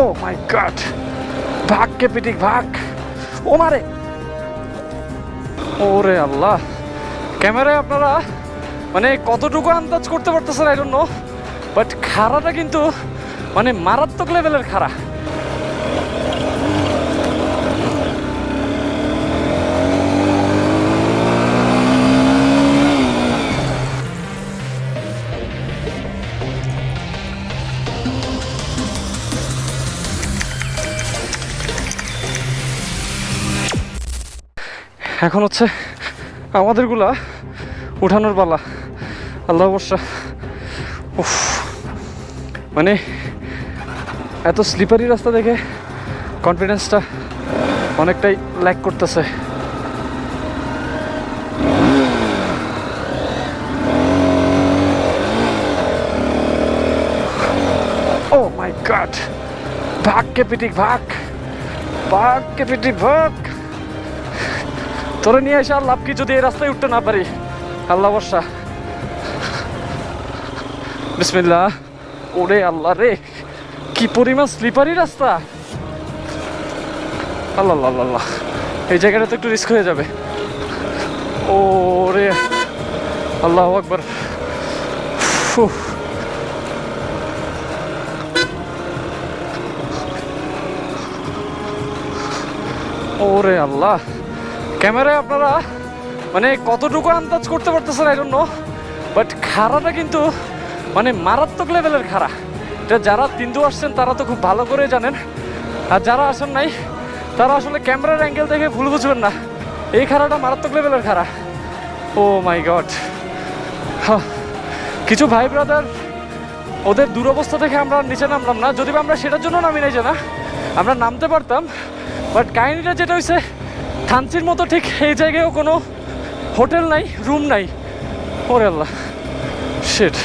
ও মাই god ভাগ কে পিটিক ভাগ। ও মারে। ওরে আল্লাহ। ক্যামেরায় আপনারা মানে কতটুকু আন্দাজ করতে পারতেছেন আই ডোন্ট নো বাট খাড়াটা কিন্তু মানে মারাত্মক লেভেলের খাড়া। এখন হচ্ছে আমাদেরগুলা উঠানোর পালা। আল্লাহ বর্ষা উফ। মানে এত স্লিপারি রাস্তা দেখে কনফিডেন্সটা অনেকটাই ল্যাক করতেছে। ও মাই গড ভাগ কে পিটিক ভাগ। ভাগ কে পিটিক ভাগ। তোরে নিয়ে এসে আর লাভ কি যদি এই রাস্তায় উঠতে না পারি? আল্লাহ বর্ষা বিসমিল্লাহ। ওরে আল্লাহ রে কি পরিমাণ স্লিপারি রাস্তা। আল্লাহ আল্লাহ আল্লাহ, এই জায়গাটা তো একটু রিস্ক হয়ে যাবে। ও রে আল্লাহ আকবর। ওরে আল্লাহ। ক্যামেরায় আপনারা মানে কতটুকু আন্দাজ করতে পারতেছেন আই জন্য বাট খাড়াটা কিন্তু মানে মারাত্মক লেভেলের খাড়া। এটা যারা তিন্দু আসছেন, তারা তো খুব ভালো করে জানেন। আর যারা আসেন নাই, তারা আসলে ক্যামেরার অ্যাঙ্গেল দেখে ভুল বুঝবেন না। এই খাড়াটা মারাত্মক লেভেলের খাড়া। ও মাই গড কিছু ভাই ব্রাদার ওদের দুরবস্থা থেকে আমরা নিচে নামলাম না। যদি আমরা সেটার জন্য নামি নাই না, আমরা নামতে পারতাম বাট কাহিনিটা যেটা হয়েছে থানচির মতো ঠিক এই জায়গায়ও কোনো হোটেল নাই রুম নাই। ওরে আল্লাহ শিট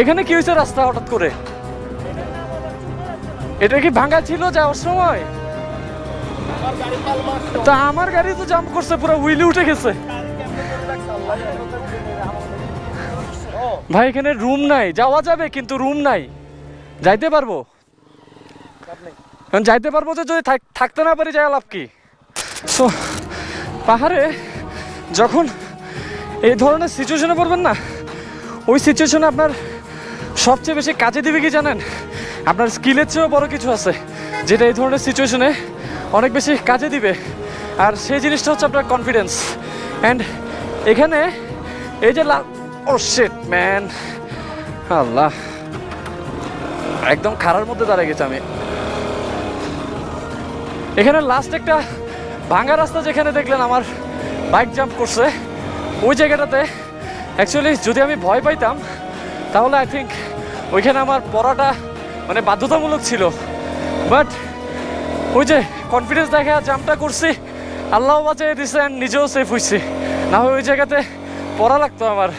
এখানে কি হয়েছে রাস্তা হঠাৎ করে? এটা কি ভাঙা ছিল যাওয়ার সময়? তা আমার গাড়ি তো জাম্প করছে, পুরো হুইলে উঠে গেছে। ভাই, এখানে রুম নাই। যাওয়া যাবে, কিন্তু রুম নাই। যাইতে পারব? যাইতে পারব যে যদি থাক- থাকতে না পারি, যাওয়া লাভ কি? সো পাহাড়ে যখন এই ধরনের সিচুয়েশনে পড়বেন না, ওই সিচুয়েশনে আপনার সবচেয়ে বেশি কাজে দিবে কি জানেন? আপনার স্কিলের চেয়েও বড় কিছু আছে, যেটা এই ধরনের সিচুয়েশনে অনেক বেশি কাজে দিবে। আর সেই জিনিসটা হচ্ছে আপনার কনফিডেন্স অ্যান্ড এখানে এই যে ও শেট ম্যান আল্লাহ। একদম খারার মধ্যে দাঁড়িয়ে গেছি আমি। এখানে লাস্ট একটা ভাঙা রাস্তা যেখানে দেখলেন আমার বাইক জাম্প করছে, ওই জায়গাটাতে। অ্যাকচুয়ালি যদি আমি ভয় পাইতাম, তাহলে আই থিঙ্ক ওইখানে আমার পড়াটা মানে বাধ্যতামূলক ছিল। বাট ওই যে কনফিডেন্স দেখা জাম্পটা করছি আল্লাহ বাঁচে দিছে নিজেও সেফ হয়েছি না হয় ওই জায়গাতে পড়া লাগতো আমার।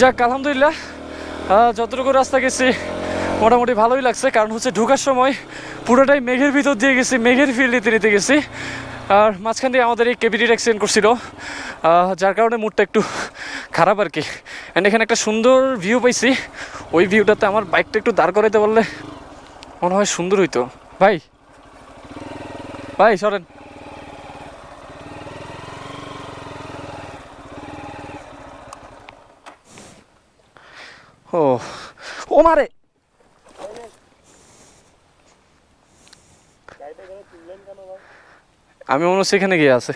যাক, আলহামদুলিল্লাহ। যতটুকু রাস্তা গেছি, মোটামুটি ভালোই লাগছে। কারণ হচ্ছে ঢোকার সময় পুরোটাই মেঘের ভিতর দিয়ে গেছি, মেঘের ফিল্ড নিতে নিতে গেছি। আর মাঝখান দিয়ে আমাদের এই কেবিটির অ্যাক্সিডেন্ট করছিল। যার কারণে মুডটা একটু খারাপ আর কি। অ্যান্ড এখানে একটা সুন্দর ভিউ পাইছি। ওই ভিউটাতে আমার বাইকটা একটু দাঁড় করাইতে পারলে মনে হয় সুন্দর হইতো। ভাই ভাই, সরেন। ও মারে আমি মনে হচ্ছে এখানে গিয়ে আছে.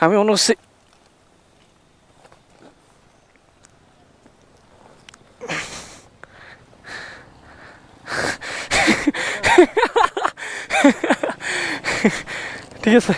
আমি মনে হচ্ছে ঠিক আছে